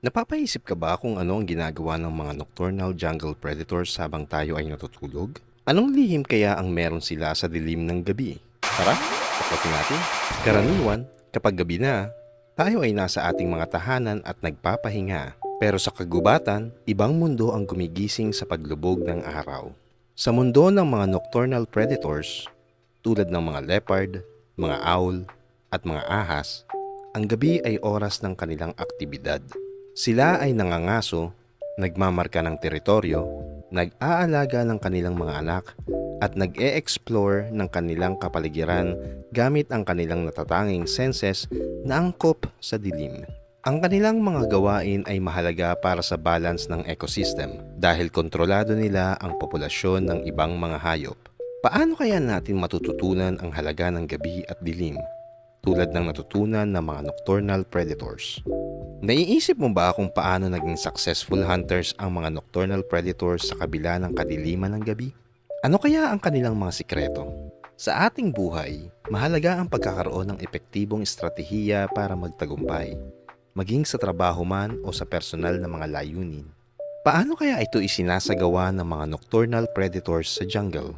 Napapaisip ka ba kung ano ang ginagawa ng mga nocturnal jungle predators habang tayo ay natutulog? Anong lihim kaya ang meron sila sa dilim ng gabi? Tara, tapusin natin. Karaniwan, kapag gabi na, tayo ay nasa ating mga tahanan at nagpapahinga. Pero sa kagubatan, ibang mundo ang gumigising sa paglubog ng araw. Sa mundo ng mga nocturnal predators, tulad ng mga leopard, mga owl, at mga ahas, ang gabi ay oras ng kanilang aktibidad. Sila ay nangangaso, nagmamarka ng teritoryo, nag-aalaga ng kanilang mga anak, at nag-e-explore ng kanilang kapaligiran gamit ang kanilang natatanging senses na angkop sa dilim. Ang kanilang mga gawain ay mahalaga para sa balance ng ecosystem dahil kontrolado nila ang populasyon ng ibang mga hayop. Paano kaya natin matututunan ang halaga ng gabi at dilim tulad ng natutunan ng mga nocturnal predators? Naiisip mo ba kung paano naging successful hunters ang mga nocturnal predators sa kabila ng kadiliman ng gabi? Ano kaya ang kanilang mga sikreto? Sa ating buhay, mahalaga ang pagkakaroon ng epektibong estratehiya para magtagumpay, maging sa trabaho man o sa personal na mga layunin. Paano kaya ito isinasagawa ng mga nocturnal predators sa jungle?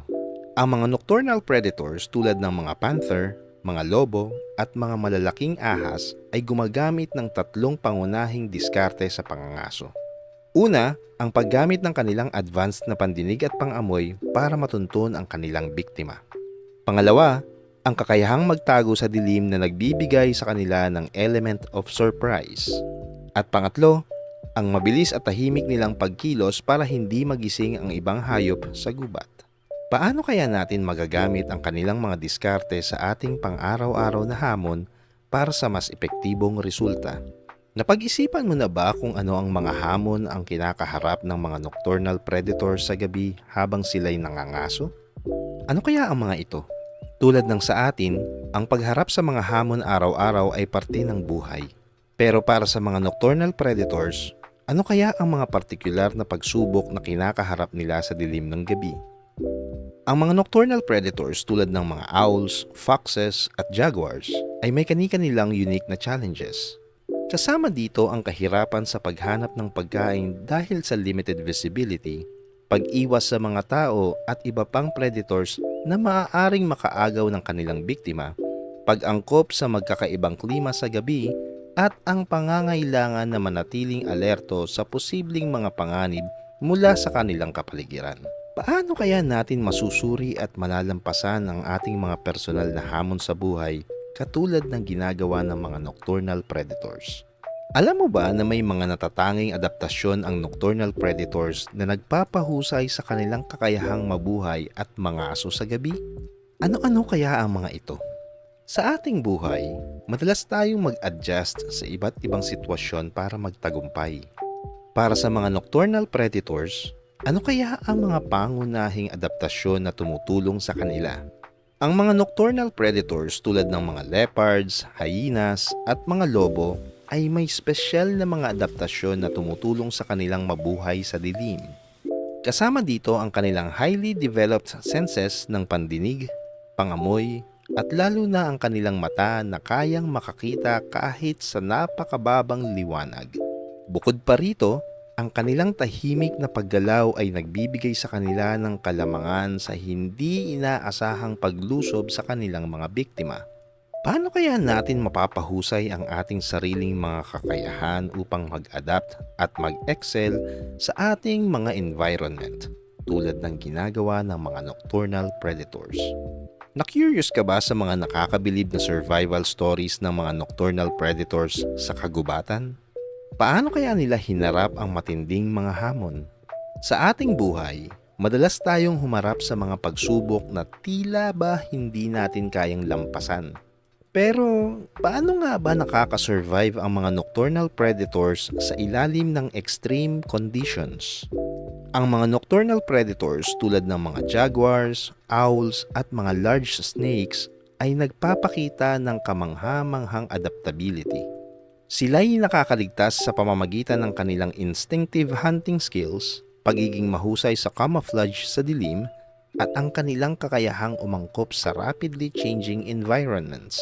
Ang mga nocturnal predators tulad ng mga panther, mga lobo at mga malalaking ahas ay gumagamit ng tatlong pangunahing diskarte sa pangangaso. Una, ang paggamit ng kanilang advanced na pandinig at pangamoy para matuntun ang kanilang biktima. Pangalawa, ang kakayahang magtago sa dilim na nagbibigay sa kanila ng element of surprise. At pangatlo, ang mabilis at tahimik nilang pagkilos para hindi magising ang ibang hayop sa gubat. Paano kaya natin magagamit ang kanilang mga diskarte sa ating pang-araw-araw na hamon para sa mas epektibong resulta? Napag-isipan mo na ba kung ano ang mga hamon ang kinakaharap ng mga nocturnal predators sa gabi habang sila'y nangangaso? Ano kaya ang mga ito? Tulad ng sa atin, ang pagharap sa mga hamon araw-araw ay parte ng buhay. Pero para sa mga nocturnal predators, ano kaya ang mga partikular na pagsubok na kinakaharap nila sa dilim ng gabi? Ang mga nocturnal predators tulad ng mga owls, foxes at jaguars ay may kani-kanilang unique na challenges. Kasama dito ang kahirapan sa paghanap ng pagkain dahil sa limited visibility, pag-iwas sa mga tao at iba pang predators na maaaring makaagaw ng kanilang biktima, pag-angkop sa magkakaibang klima sa gabi at ang pangangailangan na manatiling alerto sa posibleng mga panganib mula sa kanilang kapaligiran. Paano kaya natin masusuri at malalampasan ang ating mga personal na hamon sa buhay katulad ng ginagawa ng mga nocturnal predators? Alam mo ba na may mga natatanging adaptasyon ang nocturnal predators na nagpapahusay sa kanilang kakayahang mabuhay at mga aso sa gabi? Ano-ano kaya ang mga ito? Sa ating buhay, madalas tayong mag-adjust sa iba't ibang sitwasyon para magtagumpay. Para sa mga nocturnal predators, ano kaya ang mga pangunahing adaptasyon na tumutulong sa kanila? Ang mga nocturnal predators tulad ng mga leopards, hyenas at mga lobo ay may spesyal na mga adaptasyon na tumutulong sa kanilang mabuhay sa dilim. Kasama dito ang kanilang highly developed senses ng pandinig, pangamoy, at lalo na ang kanilang mata na kayang makakita kahit sa napakababang liwanag. Bukod pa rito, ang kanilang tahimik na paggalaw ay nagbibigay sa kanila ng kalamangan sa hindi inaasahang paglusob sa kanilang mga biktima. Paano kaya natin mapapahusay ang ating sariling mga kakayahan upang mag-adapt at mag-excel sa ating mga environment tulad ng ginagawa ng mga nocturnal predators? Na-curious ka ba sa mga nakakabilib na survival stories ng mga nocturnal predators sa kagubatan? Paano kaya nila hinarap ang matinding mga hamon? Sa ating buhay, madalas tayong humarap sa mga pagsubok na tila ba hindi natin kayang lampasan. Pero paano nga ba nakakasurvive ang mga nocturnal predators sa ilalim ng extreme conditions? Ang mga nocturnal predators tulad ng mga jaguars, owls at mga large snakes ay nagpapakita ng kamangha-manghang adaptability. Sila'y nakakaligtas sa pamamagitan ng kanilang instinctive hunting skills, pagiging mahusay sa camouflage sa dilim, at ang kanilang kakayahang umangkop sa rapidly changing environments.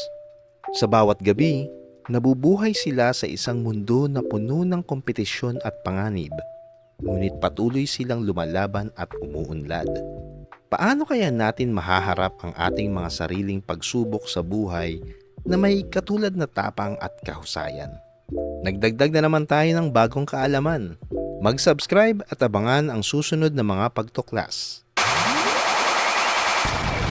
Sa bawat gabi, Nabubuhay sila sa isang mundo na puno ng kompetisyon at panganib, ngunit patuloy silang lumalaban at umuunlad. Paano kaya natin mahaharap ang ating mga sariling pagsubok sa buhay na may katulad na tapang at kahusayan? Nagdagdag na naman tayo ng bagong kaalaman. Mag-subscribe at abangan ang susunod na mga pagtuklas.